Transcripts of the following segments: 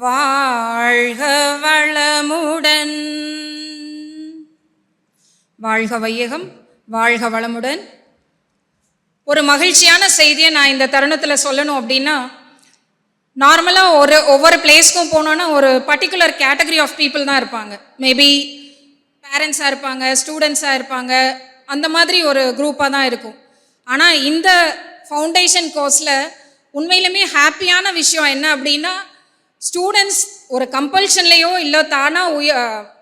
வாழ்க வளமுடன். வாழ்க வையகம் வாழ்க வளமுடன். ஒரு மகிழ்ச்சியான செய்தியை நான் இந்த தருணத்தில் சொல்லணும் அப்படின்னா நார்மலாக ஒரு ஒவ்வொரு பிளேஸ்க்கும் போனோன்னா ஒரு பர்டிகுலர் கேட்டகரி ஆஃப் பீப்புள் தான் இருப்பாங்க. மேபி பேரண்ட்ஸாக இருப்பாங்க ஸ்டூடெண்ட்ஸாக இருப்பாங்க அந்த மாதிரி ஒரு குரூப்பாக தான் இருக்கும். ஆனால் இந்த ஃபவுண்டேஷன் கோர்ஸில் உண்மையிலுமே ஹாப்பியான விஷயம் என்ன அப்படின்னா ஸ்டூடெண்ட்ஸ் ஒரு கம்பல்ஷன்லேயோ இல்லை தானாக உய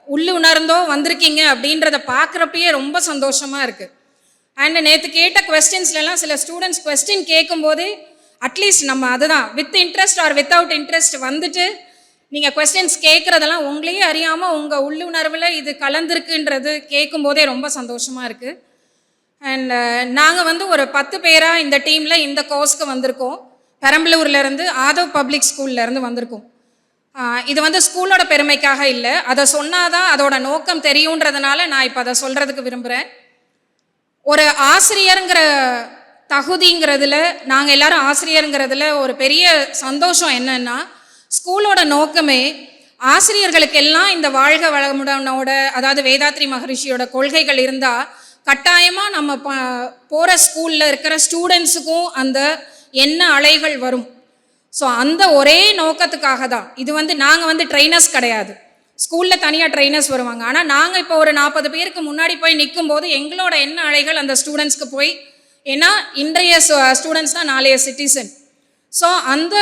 உள்ளுணர்ந்தோ வந்திருக்கீங்க அப்படின்றத பார்க்குறப்பயே ரொம்ப சந்தோஷமாக இருக்குது அண்ட் நேற்று கேட்ட கொஸ்டின்ஸ்லாம் சில ஸ்டூடெண்ட்ஸ் கொஸ்டின் கேட்கும்போது அட்லீஸ்ட் நம்ம அதுதான் with interest or without interest வந்துட்டு நீங்கள் கொஸ்டின்ஸ் கேட்குறதெல்லாம் உங்களையே அறியாமல் உங்கள் உள்ளுணர்வில் இது கலந்துருக்குன்றது கேட்கும்போதே ரொம்ப சந்தோஷமாக இருக்குது அண்ட் நாங்கள் வந்து ஒரு பத்து பேராக இந்த டீமில் இந்த கோர்ஸ்க்கு வந்திருக்கோம். பெரம்பலூர்லேருந்து ஆதவ் பப்ளிக் ஸ்கூல்லேருந்து வந்திருக்கோம். இது வந்து ஸ்கூலோட பெருமைக்காக இல்லை. அதை சொன்னாதான் அதோட நோக்கம் தெரியுன்றதுனால நான் இப்போ அதை சொல்கிறதுக்கு விரும்புகிறேன் ஒரு ஆசிரியருங்கிற தகுதிங்கிறதுல நாங்கள் எல்லாரும் ஆசிரியருங்கிறதுல ஒரு பெரிய சந்தோஷம் என்னன்னா ஸ்கூலோட நோக்கமே ஆசிரியர்களுக்கெல்லாம் இந்த வாழ்க வளமுடனோட அதாவது வேதாத்ரி மகரிஷியோட கொள்கைகள் இருந்தால் கட்டாயமாக நம்ம ப போகிற ஸ்கூலில் இருக்கிற ஸ்டூடெண்ட்ஸுக்கும் அந்த என்ன அலைகள் வரும்? ஸோ அந்த ஒரே நோக்கத்துக்காக தான் இது வந்து நாங்கள் வந்து ட்ரைனர்ஸ் கிடையாது. ஸ்கூலில் தனியாக ட்ரைனர்ஸ் வருவாங்க. ஆனால் நாங்கள் இப்போ ஒரு நாற்பது பேருக்கு முன்னாடி போய் நிற்கும் போது எங்களோட என்ன அலைகள் அந்த ஸ்டூடெண்ட்ஸ்க்கு போய் ஏன்னா இன்றைய ஸ்டூடெண்ட்ஸ் தான் நாளைய சிட்டிசன் ஸோ அந்த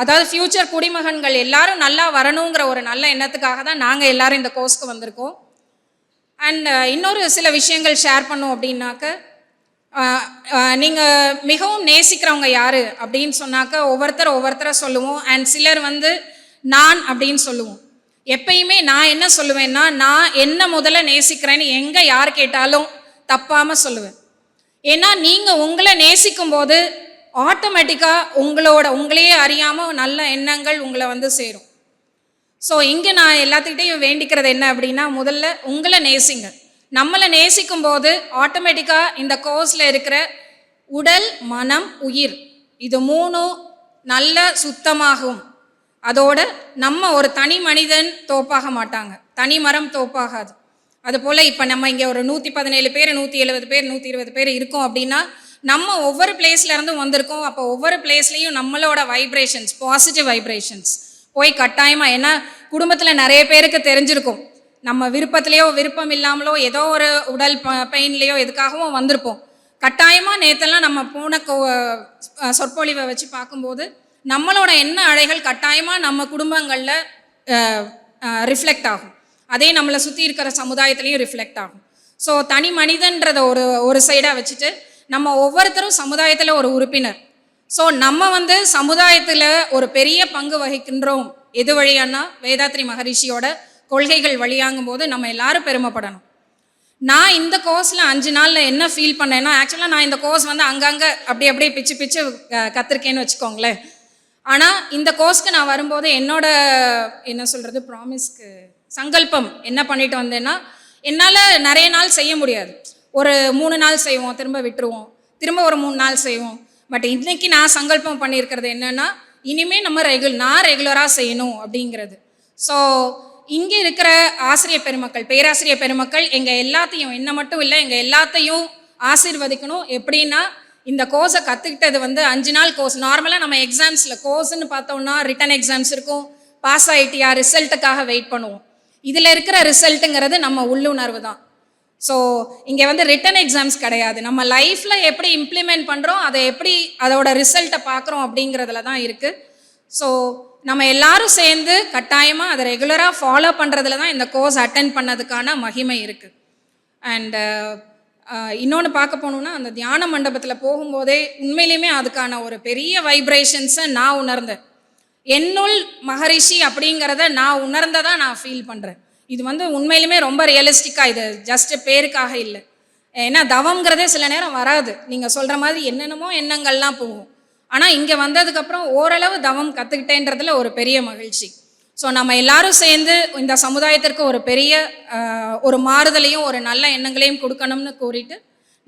அதாவது ஃப்யூச்சர் குடிமகன்கள் எல்லாரும் நல்லா வரணுங்கிற ஒரு நல்ல எண்ணத்துக்காக தான் நாங்கள் எல்லாரும் இந்த கோர்ஸ்க்கு வந்திருக்கோம். அண்ட் இன்னொரு சில விஷயங்கள் ஷேர் பண்ணோம் அப்படின்னாக்க நீங்கள் மிகவும் நேசிக்கிறவங்க யார் அப்படின்னு சொன்னாக்க ஒவ்வொருத்தர் ஒவ்வொருத்தரை சொல்லுவோம். அண்ட் சிலர் வந்து நான் அப்படின்னு சொல்லுவோம். எப்பயுமே நான் என்ன சொல்லுவேன்னா நான் என்ன முதல்ல நேசிக்கிறேன்னு எங்கே யார் கேட்டாலும் தப்பாமல் சொல்லுவேன். ஏன்னா நீங்கள் உங்களை நேசிக்கும் போது ஆட்டோமேட்டிக்காக உங்களோட உங்களையே அறியாமல் நல்ல எண்ணங்கள் உங்களை வந்து சேரும். ஸோ இங்கே நான் எல்லாத்துக்கிட்டையும் வேண்டிக்கிறது என்ன அப்படின்னா முதல்ல உங்களை நேசிங்க. நம்மளை நேசிக்கும் போது ஆட்டோமேட்டிக்காக இந்த கோர்ஸில் இருக்கிற உடல் மனம் உயிர் இது மூணும் நல்ல சுத்தமாகும். அதோட நம்ம ஒரு தனி மனிதன் தோப்பாக மாட்டாங்க. தனி மரம் தோப்பாகாது. அதுபோல் இப்போ நம்ம இங்கே ஒரு நூற்றி பதினேழு பேர் நூற்றி எழுபது பேர் நூற்றி இருபது பேர் இருக்கோம் அப்படின்னா நம்ம ஒவ்வொரு பிளேஸ்லேருந்தும் வந்திருக்கோம். அப்போ ஒவ்வொரு பிளேஸ்லேயும் நம்மளோட வைப்ரேஷன்ஸ் பாசிட்டிவ் வைப்ரேஷன்ஸ் போய் கட்டாயமாக ஏன்னா குடும்பத்தில் நிறைய பேருக்கு தெரிஞ்சிருக்கும். நம்ம விருப்பத்திலேயோ விருப்பம் இல்லாமலோ ஏதோ ஒரு உடல் பெயின்லேயோ எதுக்காகவும் வந்திருப்போம். கட்டாயமாக நேற்றெல்லாம் நம்ம போன கோ சொற்பொழிவை வச்சு பார்க்கும்போது நம்மளோட எண்ண அழைகள் கட்டாயமாக நம்ம குடும்பங்களில் ரிஃப்ளெக்ட் ஆகும். அதே நம்மளை சுற்றி இருக்கிற சமுதாயத்துலேயும் ரிஃப்ளெக்ட் ஆகும். ஸோ தனி மனிதன்றதை ஒரு ஒரு சைடாக வச்சுட்டு நம்ம ஒவ்வொருத்தரும் சமுதாயத்தில் ஒரு உறுப்பினர். ஸோ நம்ம வந்து சமுதாயத்தில் ஒரு பெரிய பங்கு வகிக்கின்றோம். எது வழியானா வேதாத்ரி மகரிஷியோட கொள்கைகள் வழியாகும் போது நம்ம எல்லாரும் பெருமைப்படணும். நான் இந்த கோர்ஸில் அஞ்சு நாளில் என்ன ஃபீல் பண்ணேன்னா ஆக்சுவலாக நான் இந்த கோர்ஸ் வந்து அங்கங்கே அப்படி அப்படியே பிச்சு பிச்சு கற்றுருக்கேன்னு வச்சுக்கோங்களேன். ஆனால் இந்த கோர்ஸ்க்கு நான் வரும்போது என்னோட என்ன சொல்கிறது ப்ராமிஸ்க்கு சங்கல்பம் என்ன பண்ணிட்டு வந்தேன்னா என்னால் நிறைய நாள் செய்ய முடியாது. ஒரு மூணு நாள் செய்வோம் திரும்ப விட்டுருவோம். திரும்ப ஒரு மூணு நாள் செய்வோம். பட் இன்றைக்கி நான் சங்கல்பம் பண்ணியிருக்கிறது என்னென்னா இனிமேல் நம்ம ரெகுல் நான் ரெகுலராக செய்யணும் அப்படிங்கிறது. ஸோ இங்கே இருக்கிற ஆசிரியர் பெருமக்கள் பேராசிரியர் பெருமக்கள் எங்கள் எல்லாத்தையும் என்ன மட்டும் இல்லை எங்கள் எல்லாத்தையும் ஆசீர்வதிக்கணும். எப்படின்னா இந்த கோர்ஸை கற்றுக்கிட்டது வந்து அஞ்சு நாள் கோர்ஸ் நார்மலாக நம்ம எக்ஸாம்ஸில் கோர்ஸ்னு பார்த்தோம்னா ரிட்டன் எக்ஸாம்ஸ் இருக்கும். பாஸ் ஆகிட்டியா ரிசல்ட்டுக்காக வெயிட் பண்ணுவோம். இதில் இருக்கிற ரிசல்ட்டுங்கிறது நம்ம உள்ளுணர்வு தான். ஸோ இங்கே வந்து ரிட்டன் எக்ஸாம்ஸ் கிடையாது. நம்ம லைஃப்பில் எப்படி இம்ப்ளிமெண்ட் பண்ணுறோம் அதை எப்படி அதோட ரிசல்ட்டை பார்க்குறோம் அப்படிங்கிறதுல தான் இருக்குது ஸோ நம்ம எல்லாரும் சேர்ந்து கட்டாயமாக அதை ரெகுலராக ஃபாலோ பண்ணுறதுல தான் இந்த கோர்ஸ் அட்டென்ட் பண்ணதுக்கான மகிமை இருக்குது அண்டு uh, uh, இன்னொன்று பார்க்க போனோம்னா அந்த தியான மண்டபத்தில் போகும்போதே உண்மையிலுமே அதுக்கான ஒரு பெரிய வைப்ரேஷன்ஸை நான் உணர்ந்தேன். என்னுள் மகரிஷி அப்படிங்கிறத நான் உணர்ந்ததாக நான் ஃபீல் பண்ணுறேன் இது வந்து உண்மையிலுமே ரொம்ப ரியலிஸ்டிக்காக இது ஜஸ்ட் பேருக்காக இல்லை. ஏன்னா தவம்ங்கிறதே சில நேரம் வராது. நீங்கள் சொல்கிற மாதிரி என்னென்னமோ எண்ணங்கள்லாம் போகும். ஆனால் இங்கே வந்ததுக்கப்புறம் ஓரளவு தவம் கற்றுக்கிட்டேன்றதுல ஒரு பெரிய மகிழ்ச்சி. ஸோ நம்ம எல்லாரும் சேர்ந்து இந்த சமுதாயத்திற்கு ஒரு பெரிய ஒரு மாறுதலையும் ஒரு நல்ல எண்ணங்களையும் கொடுக்கணும்னு கூறிட்டு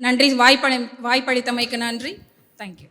நன்றி. வாய்ப்பளி வாய்ப்பளித்தமைக்கு நன்றி. தேங்க்யூ